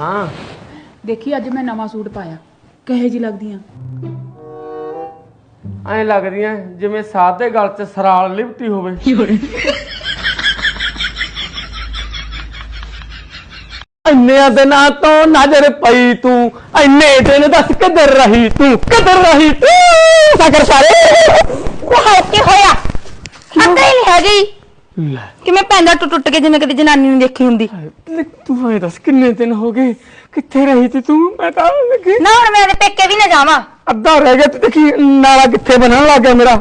ਹਾਂ। ਦੇਖੀ ਅੱਜ ਮੈਂ ਨਵਾਂ ਸੂਟ ਪਾਇਆ। ਕਹੇ ਜੀ ਲੱਗਦੀਆਂ? ਐਂ ਲੱਗਦੀਆਂ ਜਿਵੇਂ ਸਾਧ ਦੇ ਗਲ 'ਚ ਸਰਾਲ ਲਿਪਟੀ ਹੋਵੇ। ਇੰਨੇ ਦਿਨਾਂ ਤੋਂ ਨਜ਼ਰ ਪਈ ਤੂੰ। ਇੰਨੇ ਦਿਨ ਦੱਸ ਕਿੱਧਰ ਰਹੀ ਤੂੰ? ਕਿੱਧਰ ਰਹੀ ਤੂੰ? ਸਾਗਰ ਸਾਰੇ। ਉਹ ਕੀ ਹੋਇਆ? ਹੀ ਨਹੀਂ ਹੈਗੀ। ਲੈ। ਕਿਵੇਂ ਪੈਂਦਾ ਟੁੱਟ ਟੁੱਟ ਕੇ ਜਿਵੇਂ ਕਦੇ ਜਨਾਨੀ ਨਹੀਂ ਦੇਖੀ ਹੁੰਦੀ। ਲੈ, ਤੂੰ ਐਂ ਦੱਸ ਕਿੰਨੇ ਦਿਨ ਹੋ ਗਏ? ਕਿੱਥੇ ਰਹੀ ਤੀ ਤੂੰ? ਮੈਂ ਤਾਂ ਲੱਗੀ। ਨਾ ਹੁਣ ਮੈਂ ਉਹਦੇ ਪੇਕੇ ਵੀ ਨਾ ਜਾਵਾਂ। ਅੱਧਾ ਰਹਿ ਗਿਆ ਤੇ ਦੇਖੀ ਨਾਲਾ ਕਿੱਥੇ ਬਣਨ ਲੱਗ ਗਿਆ ਮੇਰਾ।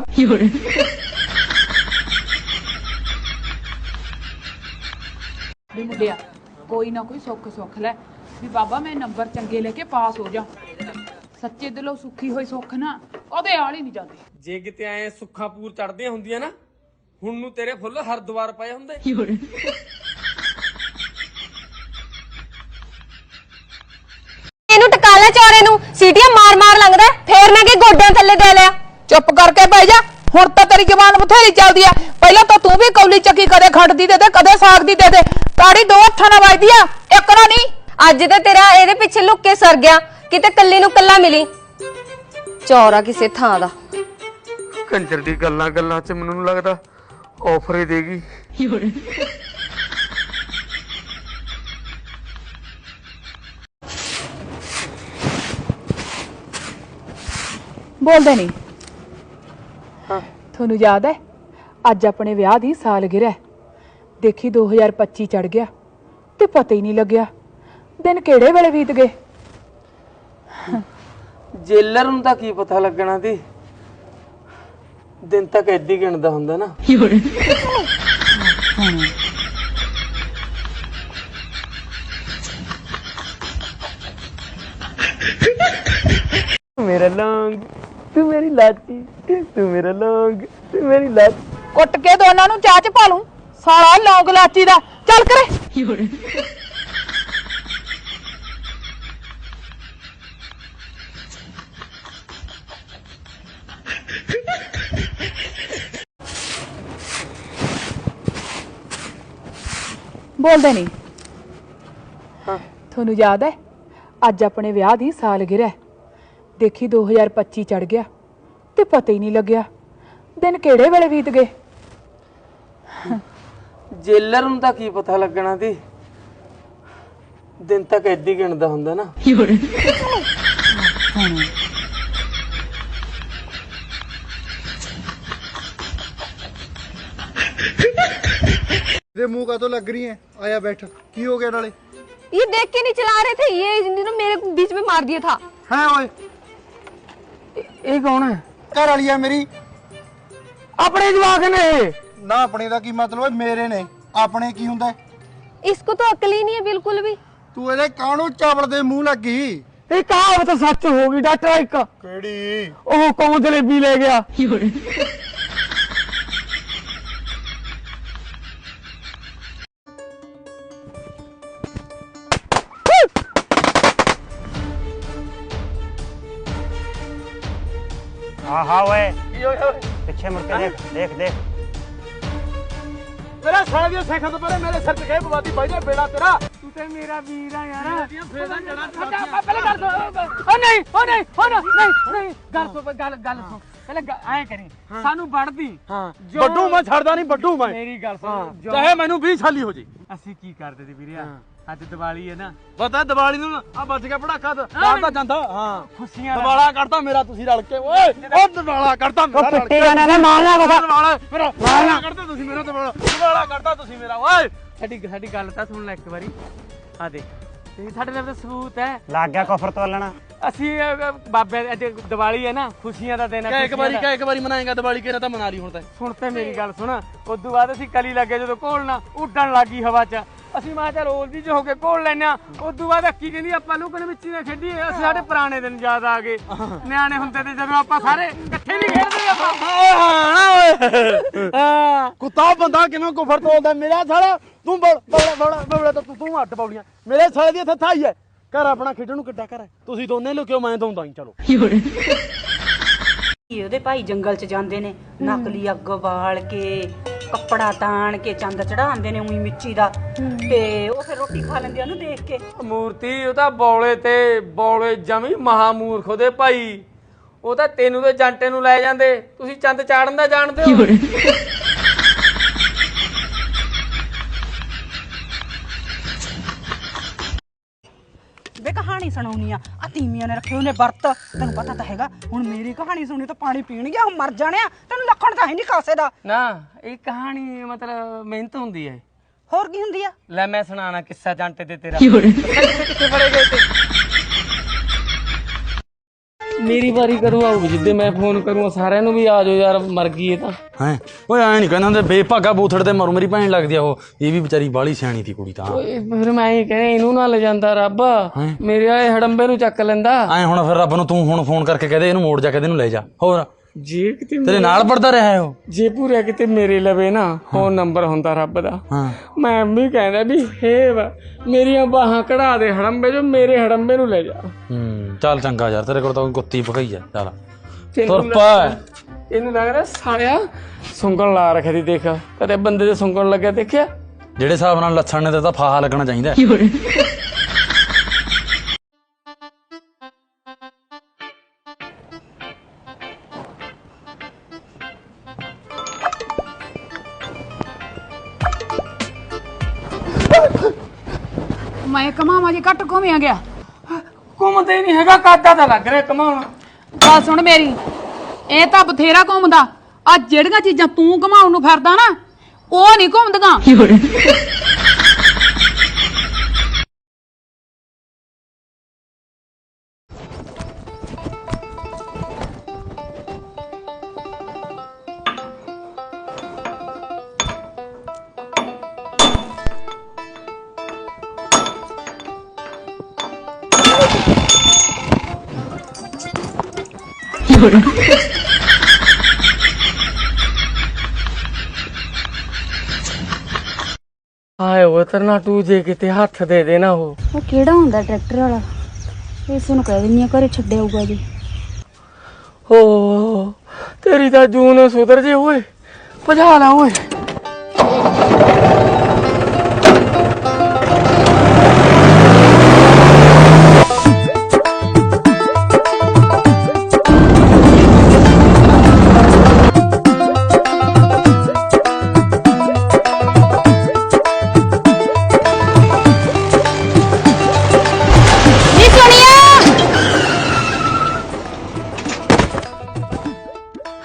ਵੀ ਮੁੰਡਿਆ ਕੋਈ ਨਾ ਕੋਈ ਸੁੱਖ ਸੁੱਖ ਲੈ। ਵੀ ਬਾਬਾ ਮੈਂ ਨੰਬਰ ਚੰਗੇ ਲੈ ਕੇ ਪਾਸ ਹੋ ਜਾ। ਸੱਚੇ ਦਿਲੋਂ ਸੁਖੀ ਹੋਈ ਸੁੱਖ ਨਾ ਉਹਦੇ ਆਲ ਹੀ ਨਹੀਂ ਜਾਂਦੇ। ਜੇ ਕਿਤੇ ਐ ਸੁੱਖਾਂ ਪੂਰ ਚੜਦੀਆਂ ਹੁੰਦੀਆਂ ਨਾ ਹੁਣ ਨੂੰ ਤੇਰੇ ਫੁੱਲ ਹਰਦੁਆਰ ਪਏ ਹੁੰਦੇ। ਇਹਨੂੰ ਟਕਾ ਲੈ ਚੌਰੇ ਨੂੰ। ਸੀਟੀਆਂ ਮਾਰ ਮਾਰ ਲੰਗਦਾ ਫੇਰ ਨਾ ਕਿ ਗੋਡਿਆਂ ਥੱਲੇ ਦੇ ਲਿਆ। ਚੁੱਪ ਕਰਕੇ ਬਹਿ ਜਾ। ਹੁਣ ਤਾਂ ਤੇਰੀ ਜ਼ਬਾਨ ਬਥੇਰੀ ਚੱਲਦੀ ਆ। ਪਹਿਲਾਂ ਤਾਂ ਤੂੰ ਵੀ ਕੌਲੀ ਚੱਕੀ ਕਦੇ ਖੰਡ ਦੀ ਦੇ ਦੇ ਕਦੇ ਸਾਗ ਦੀ ਦੇ ਦੇ। ਤਾੜੀ ਦੋ ਹੱਥਾਂ ਨਾਲ ਵੱਜਦੀ ਆ। ਇੱਕ ਨਾਲ ਨਹੀਂ। ਅੱਜ ਤੇ ਤੇਰਾ ਇਹਦੇ ਪਿੱਛੇ ਲੁੱਕ ਕੇ ਸਰ ਗਿਆ। ਕਿਤੇ ਕੱਲੀ ਨੂੰ ਕੱਲਾ ਮਿਲੀ। ਚੌਰਾ ਕਿਸੇ ਥਾਂ ਦਾ। ਕੰਜਰ ਦੀ ਗੱਲਾਂ ਗੱਲਾਂ 'ਚ ਮੈਨੂੰ ਲੱਗਦਾ। ਆਫਰ ਹੀ ਦੇਗੀ। ਬੋਲਦੇ ਨਹੀਂ ਹਾਂ। ਤੁਹਾਨੂੰ ਯਾਦ ਹੈ ਅੱਜ ਆਪਣੇ ਵਿਆਹ ਦੀ ਸਾਲਗਿਰਹ ਹੈ। ਦੇਖੀ 2025 ਚੜ ਗਿਆ ਤੇ ਪਤਾ ਹੀ ਨਹੀਂ ਲੱਗਿਆ ਦਿਨ ਕਿਹੜੇ ਵੇਲੇ ਬੀਤ ਗਏ। ਜੇਲਰ ਨੂੰ ਤਾਂ ਕੀ ਪਤਾ ਲੱਗਣਾ ਦੀ ਦਿਨ ਤੱਕ ਐਡੀ ਗਿਣਦਾ ਹੁੰਦਾ ਨਾ। ਤੂੰ ਮੇਰਾ ਲੌਂਗ ਤੂੰ ਮੇਰੀ ਲਾਚੀ ਤੂੰ ਮੇਰਾ ਲੌਂਗ ਤੂੰ ਮੇਰੀ ਲਾਚੀ ਕੁੱਟ ਕੇ ਦੋਨਾਂ ਨੂੰ ਚਾਹ ਚ ਪਾ ਲੂੰ ਸਾਲਾ ਲੌਂਗ ਲਾਚੀ ਦਾ। ਚੱਲ ਕਰੇ। ਬੋਲਦੇ ਨਹੀਂ। ਹਾਂ। ਤੁਹਾਨੂੰ ਯਾਦ ਹੈ ਅੱਜ ਆਪਣੇ ਵਿਆਹ ਦੀ ਸਾਲਗਿਰਹ ਹੈ। ਦੇਖੀ 2025 ਚੜ ਗਿਆ ਤੇ ਪਤਾ ਹੀ ਨਹੀਂ ਲੱਗਿਆ ਦਿਨ ਕਿਹੜੇ ਵੇਲੇ ਬੀਤ ਗਏ। ਜੇਲਰ ਨੂੰ ਤਾਂ ਕੀ ਪਤਾ ਲੱਗਣਾ ਦੀ ਦਿਨ ਤੱਕ ਐਡੀ ਗਿਣਦਾ ਹੁੰਦਾ ਨਾ। ਦੇ मुंह का तो लग रही है आया बैठ की हो गया नाले ये देख के नहीं चला रहे थे ये इन्होंने मेरे बीच में मार दिया था है ओए ਇਹ ਕੌਣ ਹੈ घर वाली है मेरी ਆਪਣੇ ਜਵਾਕ ਨੇ ਇਹ ਨਾ ਆਪਣੇ ਦਾ ਕੀ ਮਤਲਬ ਹੈ ਮੇਰੇ ਨੇ ਆਪਣੇ ਕੀ ਹੁੰਦਾ ਹੈ? इसको तो अकल ही नहीं है बिल्कुल भी ਤੂੰ ਇਹਦੇ ਕਾਹਨੂੰ ਚਾਵਲ ਦੇ ਮੂੰਹ ਲੱਗੀ ਇਹ ਕਹਾਵਤ ਸੱਚ ਹੋ ਗਈ ਡਾਕਟਰ ਇੱਕ ਕਿਹੜੀ ਉਹ ਕੌਣ ਜਲੇਬੀ ਲੈ ਗਿਆ ਆਹਾ ਓਏ। ਓਏ? ਪਿੱਛੇ ਮੁੜ ਕੇ ਦੇਖ ਦੇਖ ਦੇਖ। ਮੇਰਾ ਸਾਲ ਦੀਆਂ ਸੈਖਾਂ ਤੋਂ ਪਰੇ ਮੇਰੇ ਸਿਰ ਤੇ ਗਏ ਬਵਾਦੀ ਬਾਈ ਦਾ ਬੇੜਾ ਤੇਰਾ। ਤੂੰ ਤੇ ਮੇਰਾ ਵੀਰ ਆ ਯਾਰ। ਫੇਰਾਂ ਜੜਾ ਨਹੀਂ ਉਹ ਨਹੀਂ ਉਹ ਨਹੀਂ ਨਹੀਂ ਗੱਲ ਸੁਣ ਗੱਲ ਗੱਲ ਸੁਣ। ਪਹਿਲੇ ਐ ਕਰੀ। ਸਾਨੂੰ ਵੜਦੀ। ਹਾਂ। ਬੱਡੂ ਮੈਂ ਛੱਡਦਾ ਨਹੀਂ ਬੱਡੂ ਮੈਂ। ਮੇਰੀ ਗੱਲ ਸੁਣ। ਚਾਹੇ ਮੈਨੂੰ 20 ਸਾਲੀ ਹੋ ਜੇ। ਅਸੀਂ ਕੀ ਕਰਦੇ ਤੇ ਵੀਰਿਆ ਅੱਜ ਦੀਵਾਲੀ ਹੈ ਨਾ। ਪਤਾ ਦੀਵਾਲੀ ਨੂੰ ਆ ਬੱਜ ਗਿਆ ਪੜਾਕਾ ਕਰਦਾ ਜਾਂਦਾ ਹਾਂ। ਖੁਸ਼ੀਆਂ ਦਿਵਾਲਾ ਕੱਢਦਾ ਮੇਰਾ ਤੁਸੀਂ ਰਲ ਕੇ। ਓਏ ਉਹ ਦਿਵਾਲਾ ਕੱਢਦਾ ਮੇਰਾ ਰਲ ਕੇ। ਜਾਣਾ ਨਾ ਮਾਰਨਾ ਦਿਵਾਲਾ ਮੇਰਾ ਦਿਵਾਲਾ ਕੱਢਦਾ ਤੁਸੀਂ ਮੇਰਾ ਦਿਵਾਲਾ ਦਿਵਾਲਾ ਕੱਢਦਾ ਤੁਸੀਂ ਮੇਰਾ ਓਏ। ਸਾਡੀ ਸਾਡੀ ਗੱਲ ਤਾਂ ਸੁਣ ਲੈ ਇੱਕ ਵਾਰੀ। ਆ ਦੇਖ ਇਹ ਸਾਡੇ ਨਾਲ ਤਾਂ ਸਬੂਤ ਹੈ। ਲੱਗ ਗਿਆ ਕਫਰ ਤੋਲਣਾ ਅਸੀਂ ਅਹ, ਬਾਬੇ ਅੱਜ ਦੀਵਾਲੀ ਹੈ ਨਾ ਖੁਸ਼ੀਆਂ ਦਾ ਦਿਨ ਹੈ ਇੱਕ ਵਾਰੀ ਕਾ ਇੱਕ ਵਾਰੀ ਮਨਾਏਗਾ ਦੀਵਾਲੀ ਕਿਹੜਾ ਤਾਂ ਮਨਾ ਲਈ ਹੁਣ ਤਾਂ। ਸੁਣ ਤੇ ਮੇਰੀ ਗੱਲ ਸੁਣ। ਉਦੋਂ ਬਾਅਦ ਅਸੀਂ ਕਲੀ ਲੱਗੇ ਜਦੋਂ ਘੋਲਣਾ ਉੱਡਣ ਲੱਗੀ ਹਵਾ 'ਚ। ਅਸੀਂ ਮਾਂ ਚਾ ਰੋਲ ਦੀ ਚ ਹੋ ਕੇ ਘੋਲ ਲੈਨੇ ਆ ਉਦੋਂ ਬਾਅਦ ਅੱਕੀ ਕਹਿੰਦੀ ਆਪਾਂ ਲੁਕਣ ਵਿੱਚ ਹੀ ਨਾ ਖੇਡੀਏ ਅਸੀਂ ਸਾਡੇ ਪੁਰਾਣੇ ਦਿਨ ਯਾਦ ਆ ਗਏ। ਨਿਆਣੇ ਹੁੰਦੇ ਤੇ ਜਦੋਂ ਆਪਾਂ ਸਾਰੇ ਇਕੱਠੇ ਨਹੀਂ ਖੇਡਦੇ ਆਪਾਂ। ਹਾਂ। ਕੁੱਤਾ ਬੰਦਾ ਕਿਵੇਂ ਕੁਫਰ ਤੋਲਦਾ? ਮੇਰਾ ਸਾਲਾ ਤੂੰ ਬੜਾ ਬੜਾ ਬੜਾ ਤਾਂ ਤੂੰ ਤੂੰ ਹੱਟ ਪੌੜੀਆਂ। ਮੇਰੇ ਸਾਲੇ ਦੀ ਇੱਥੇ ਥਾਈ ਹੈ। ਘਰ ਆਪਣਾ ਖੇਡਣ ਨੂੰ ਕਿੱਡਾ ਘਰ ਹੈ। ਤੁਸੀਂ ਦੋਨੇ ਲੁਕਿਓ ਮੈਂ ਦਊਂਦਾ ਹੀ ਚਲੋ। ਉਹਦੇ ਭਾਈ ਜੰਗਲ ਚ ਜਾਂਦੇ ਨੇ ਨਕਲੀ ਅੱਗ ਬਾਲ ਕੇ ਕੱਪੜਾ ਤਾਣ ਕੇ ਚੰਦ ਚੜਾਉਂਦੇ ਨੇ ਉਹੀ ਮਿੱਚੀ ਦਾ। ਤੇ ਉਹ ਫਿਰ ਰੋਟੀ ਖਾ ਲੈਂਦੇ ਆ ਉਹਨੂੰ ਦੇਖ ਕੇ। ਮੂਰਤੀ ਉਹ ਤਾਂ ਬੌਲੇ ਤੇ ਬੌਲੇ ਜਮੀ ਮਹਾਮੂਰਖ ਉਹਦੇ ਭਾਈ। ਉਹ ਤਾਂ ਤੈਨੂੰ ਤੇ ਜਾਂਟੇ ਨੂੰ ਲੈ ਜਾਂਦੇ। ਤੁਸੀਂ ਚੰਦ ਚਾੜਨ ਦਾ ਜਾਣਦੇ ਹੋ ਵੇ ਕਹਾਣੀ ਸੁਣਾਉਣੀ ਆ। ਆ ਤੀਮੀਆਂ ਨੇ ਰੱਖੇ ਉਹਨੇ ਵਰਤ। ਤੈਨੂੰ ਪਤਾ ਤਾਂ ਹੈਗਾ ਹੁਣ ਮੇਰੀ ਕਹਾਣੀ ਸੁਣੀ ਤਾਂ ਪਾਣੀ ਪੀਣਗੇ ਉਹ ਮਰ ਜਾਣਿਆ ਤੈਨੂੰ ਲੱਖਣ ਤਾਂ ਹੈ ਨਹੀਂ ਕਾਸੇ ਦਾ। ਨਾ ਇਹ ਕਹਾਣੀ ਮਤਲਬ ਮਿਹਨਤ ਹੁੰਦੀ ਹੈ। ਹੋਰ ਕੀ ਹੁੰਦੀ ਆ? ਲੈ ਮੈਂ ਸੁਣਾਣਾ ਕਿੱਸਾ ਜਾਂਟੇ ਤੇ ਤੇਰਾ। ਕਿੱਥੇ ਫੜੇ ਗਏ ਤੇ। ਮੇਰੀ ਵਾਰੀ ਕਰੂ ਆਉ ਜਿੱਦੇ ਮੈਂ ਫੋਨ ਕਰੂੰ ਸਾਰਿਆਂ ਨੂੰ ਵੀ ਆ ਜਾਓ ਯਾਰ ਮਰ ਗਈ ਇਹ ਤਾਂ। ਹੈ? ਓਏ ਐ ਨਹੀਂ ਕਹਿੰਦਾ ਹੁੰਦੇ ਬੇਭਾਗਾ ਬੂਥੜ ਤੇ ਮਰੂ ਮੇਰੀ ਭੈਣ ਲੱਗਦੀ ਆ ਉਹ। ਇਹ ਵੀ ਵਿਚਾਰੀ ਬਾਲੀ ਸਿਆਣੀ ਸੀ ਕੁੜੀ ਤਾਂ। ਓਏ ਫਿਰ ਮੈਂ ਇਹ ਕਹਿੰਦਾ ਇਹਨੂੰ ਨਾ ਲੈ ਜਾਂਦਾ ਰੱਬ। ਮੇਰੇ ਆਏ ਹੜੰਬੇ ਨੂੰ ਚੱਕ ਲੈਂਦਾ। ਐ ਹੁਣ ਫਿਰ ਰੱਬ ਨੂੰ ਤੂੰ ਹੁਣ ਫੋਨ ਕਰਕੇ ਕਹਦੇ ਇਹਨੂੰ ਮੋੜ ਜਾ ਕੇ ਇਹਨੂੰ ਲੈ ਜਾ। ਹੋਰ? ਜੇ ਕਿਤੇ ਤੇਰੇ ਨਾਲ ਪੜਦਾ ਰਿਹਾ ਹੈ ਉਹ? ਜੇ ਪੂਰਾ ਕਿਤੇ ਮੇਰੇ ਲਵੇ ਨਾ ਫੋਨ ਨੰਬਰ ਹੁੰਦਾ ਰੱਬ ਦਾ। ਹਾਂ। ਮੈਂ ਵੀ ਕਹਿੰਦਾ ਵੀ ਹੇ ਵਾ ਮੇਰੀਆਂ ਬਾਹਾਂ ਕਢਾ ਦੇ ਹੜੰਬੇ ਜੋ ਮੇਰੇ ਹੜੰਬੇ ਨੂੰ ਲੈ ਜਾ। ਹੂੰ ਚੱਲ ਚੰਗਾ ਯਾਰ ਤੇਰੇ ਕੋਲ ਤਾਂ ਗੁੱਤੀ ਭਗਈ ਆ ਚੱਲ। ਤੁਰ ਪਾ। ਇਹਨੂੰ ਲੱਗ ਰਿਹਾ ਸਾਲਿਆ ਸੁੰਗਣ ਲਾ ਰੱਖਿਆ ਦੀ ਦੇਖ। ਕਦੇ ਬੰਦੇ ਦੇ ਸੁੰਗਣ ਲੱਗਿਆ ਦੇਖਿਆ? ਜਿਹੜੇ ਹਿਸਾਬ ਨਾਲ ਲੱਛਣ ਨੇ ਤੇ ਤਾਂ ਫਾਹਾ ਲੱਗਣਾ ਚਾਹੀਦਾ। ਹੈ। ਮੈਂ ਕਮਾਵਾਂ ਜੇ ਘੱਟ ਘੁੰਮਿਆ ਗਿਆ। ਘੁੰਮਦੇ ਨਹੀਂ ਹੈਗਾ ਕਾਦਾ ਤਾਂ ਲੱਗ ਰਿਹਾ ਕਮਾਉਣ। ਗੱਲ ਸੁਣ ਮੇਰੀ ਇਹ ਤਾਂ ਬਥੇਰਾ ਘੁੰਮਦਾ। ਆ ਜਿਹੜੀਆਂ ਚੀਜ਼ਾਂ ਤੂੰ ਘਮਾਉਣ ਨੂੰ ਫਿਰਦਾ ਨਾ ਉਹ ਨਹੀਂ ਘੁੰਮਦੀਆਂ। ਹਾਏ ਉਹ ਤਰਨਾ ਤੂੰ ਜੇ ਕਿਤੇ ਹੱਥ ਦੇ ਦੇ ਨਾ ਉਹ। ਉਹ ਕਿਹੜਾ ਹੁੰਦਾ ਟਰੈਕਟਰ ਵਾਲਾ? ਇਸ ਨੂੰ ਕਹਿ ਦਿੰਨੀ ਆ ਘਰੇ ਛੱਡਿਆ ਜੀ। ਹੋ ਤੇਰੀ ਤਾਂ ਜੂਨ ਸੁਧਰ ਜੇ ਓਏ। ਭਜਾ ਲਾ ਓਏ।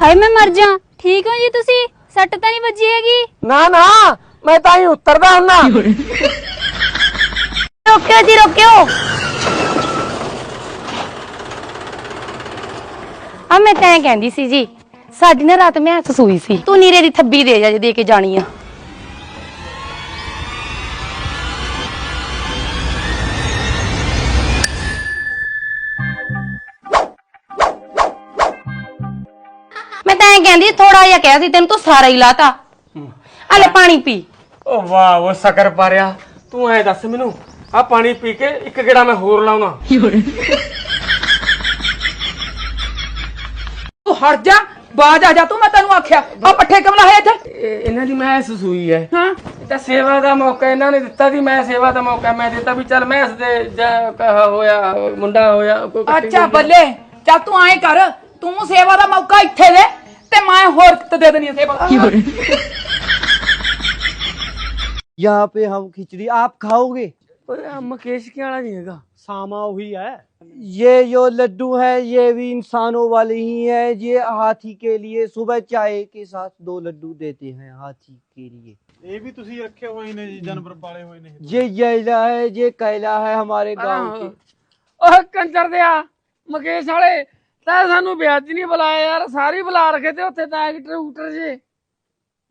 ਹਾਏ ਮੈਂ ਮਰ ਜਾ। ਠੀਕ ਹੋ ਜੀ ਤੁਸੀਂ? ਸੱਟ ਤਾਂ ਨਹੀਂ ਵੱਜੀ ਹੈਗੀ? ਨਾ ਨਾ ਮੈਂ ਤਾਂ ਹੀ ਉਤਰਦਾ ਹੁੰਨਾ ਰੋਕਿਓ ਜੀ ਰੋਕਿਓ। ਆ ਮੈਂ ਤੈਂ ਕਹਿੰਦੀ ਸੀ ਜੀ ਸਾਡੀ ਨਾ ਰਾਤ ਮੈਚ ਸੂਈ ਸੀ। ਤੂੰ ਨੀਰੇ ਦੀ ਥੱਬੀ ਦੇ ਜਾ ਜੇ ਦੇ ਕੇ ਜਾਣੀ ਆ। ਕਹਿੰਦੀ ਥੋੜਾ ਜਿਹਾ ਕਿਹਾ ਸੀ ਤੈਨੂੰ ਤੂੰ ਸਾਰਾ ਹੀ ਲਾਤਾ। ਆ ਲੈ ਪਾਣੀ ਪੀ। ਓ ਵਾਹ ਉਹ ਸ਼ਕਰ ਪਾਰਿਆ। ਤੂੰ ਐ ਦੱਸ ਮੈਨੂੰ ਆ ਪਾਣੀ ਪੀ ਕੇ ਇੱਕ ਗੇੜਾ ਮੈਂ ਹੋਰ ਲਾਉਣਾ। ਤੂੰ ਹਟ ਜਾ ਬਾਜ ਆ ਜਾ ਤੂੰ ਮੈਂ ਤੈਨੂੰ ਆਖਿਆ। ਆ ਪੱਠੇ ਕਮਲਾ ਹੈ ਇੱਥੇ? ਇਹ- ਇਹਨਾਂ ਦੀ ਮੈਂ ਸੂਈ ਹੈ ਹਾਂ। ਇਹ ਤਾਂ ਸੇਵਾ ਦਾ ਮੌਕਾ ਇਹਨਾਂ ਨੇ ਦਿੱਤਾ ਸੀ ਮੈਂ ਸੇਵਾ ਦਾ ਮੌਕਾ ਮੈਂ ਦਿੱਤਾ ਵੀ ਚੱਲ ਮੈਂ ਇਸ ਦੇ ਜਾਂ ਕਹਾ ਹੋਇਆ ਮੁੰਡਾ ਹੋਇਆ ਕੋਈ ਕੱਟੀ ਅੱਛਾ ਹੋਈ। ਬੱਲੇ ਚੱਲ ਤੂੰ ਐਂ ਕਰ ਤੂੰ ਸੇਵਾ ਦਾ ਮੌਕਾ ਇੱਥੇ ਦੇ। ਤੇ ਮੈਂ ਹੋਰ ਕਿਤੇ ਦੇ ਦੇਣੀ ਆ ਸੇਵਾ यहाँ पे हम खिचड़ी आप खाओगे ਓਏ ਆਹ ਮੁਕੇਸ਼ ਕੀ ਵਾਲਾ ਨਹੀਂ ਹੈਗਾ ਸਾਮਾ ਉਹੀ ਹੈ ये जो लड्डू है ये भी इंसानों वाले ही है ये हाथी के लिए सुबह चाय के साथ दो लड्डू देते हैं हाथी के लिए ਇਹ ਵੀ ਤੁਸੀਂ ਰੱਖੇ ਹੋਏ ਨੇ ਜੀ ਜਾਨਵਰ ਪਾਲੇ ਹੋਏ ਨੇ ये यैला है ये कैला है हमारे गांव के ਓਏ ਕੰਜਰ ਦਿਆ ਮੁਕੇਸ਼ ਵਾਲੇ ਤਾਂ ਸਾਨੂੰ ਵਿਆਜ ਨਹੀਂ ਬੁਲਾਇਆ ਯਾਰ ਸਾਰੀ ਬੁਲਾ ਰਖੇ ਤੇ ਉੱਥੇ ਤਾਂ ਐਕਟਰ ਊਟਰ ਜੇ।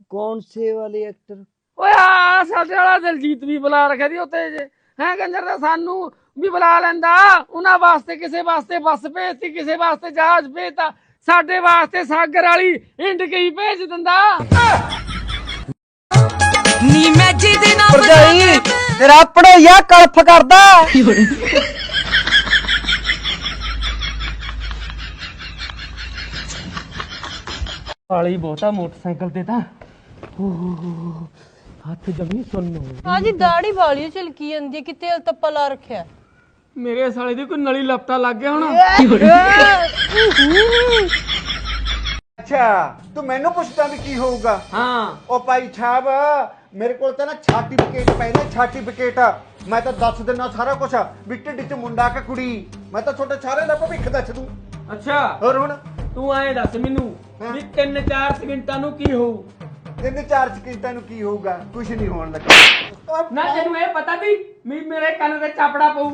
ਕੌਣ ਸੇ ਵਾਲੇ ਐਕਟਰ ਓਏ ਆ ਸਾਡੇ ਵਾਲਾ ਦਿਲਜੀਤ ਵੀ ਬੁਲਾ ਰਖਿਆ ਦੀ ਉੱਥੇ ਜੇ। ਹੈ ਕੰਜਰ ਦਾ ਸਾਨੂੰ ਵੀ ਬੁਲਾ ਲੈਂਦਾ। ਉਹਨਾਂ ਵਾਸਤੇ ਕਿਸੇ ਵਾਸਤੇ ਬੱਸ ਭੇਜਤੀ ਕਿਸੇ ਵਾਸਤੇ ਜਹਾਜ਼ ਭੇਜਤਾ। ਸਾਡੇ ਵਾਸਤੇ ਸਾਗਰ ਵਾਲੀ ਇੰਡ ਕਈ ਭੇਜ ਦਿੰਦਾ। ਨੀ ਮੈਂ ਜਿਹਦੇ ਨਾਲ ਭਰਜਾਈ ਤੇਰਾ ਪੜੋਈਆ ਕਲਫ ਕਰਦਾ। ਵਾਲੀ ਬਹੁਤਾ ਮੋਟਰਸਾਈਕਲ ਤੇ ਤਾਂ। ਹੱਥ ਜਮੀ ਸੁੰਨ ਹੋ ਆ ਜੀ ਦਾੜੀ ਵਾਲੀ ਛਿਲਕੀ ਜਾਂਦੀ ਹੈ ਕਿ ਤੇਲ ਤੱਪਾ ਲਾ ਰੱਖਿਆ। ਮੇਰੇ ਸਾਲੇ ਦੀ ਕੋਈ ਨਲੀ ਲਪਟਾ ਲੱਗ ਗਿਆ ਹੁਣ? ਅੱਛਾ ਤੂੰ ਮੈਨੂੰ ਪੁੱਛਦਾ ਵੀ ਕੀ ਹੋਊਗਾ? ਹਾਂ। ਉਹ ਭਾਈ ਸਾਹਿਬ ਮੇਰੇ ਕੋਲ ਤਾਂ ਨਾ ਸਰਟੀਫਿਕੇਟ ਪਏ ਨੇ ਸਰਟੀਫਿਕੇਟ ਮੈਂ ਤਾਂ ਦੱਸ ਦਿੰਦਾ ਸਾਰਾ ਕੁਝ ਵੀ ਢਿੱਡ 'ਚ ਮੁੰਡਾ ਕਿ ਕੁੜੀ? ਮੈਂ ਤਾਂ ਤੁਹਾਡੇ ਸਾਰੇ ਦਾ ਭਵਿੱਖ ਦੱਸ ਦੂੰ। ਅੱਛਾ। ਹੋਰ ਹੁਣ? ਤੂੰ ਐਂ ਦੱਸ ਮੈਨੂੰ ਵੀ 3-4 ਸਕਿੰਟਾਂ ਨੂੰ ਕੀ ਹੋਊ? ਤਿੰਨ ਚਾਰ ਸਕਿੰਟਾਂ ਨੂੰ ਕੀ ਹੋਊਗਾ? ਕੁਝ ਨਹੀਂ ਹੋਣ ਲੱਗਾ। ਨਾ ਤੈਨੂੰ ਇਹ ਪਤਾ ਸੀ ਵੀ ਮੇਰੇ ਕੰਨ ਤੇ ਚਾਪੜਾ ਪਊ।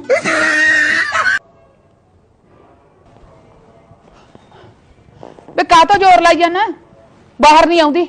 ਵੇ ਕਾਹ ਤੋਂ ਜ਼ੋਰ ਲਾਈ ਜਾਣਾ ਬਾਹਰ ਨਹੀਂ ਆਉਂਦੀ।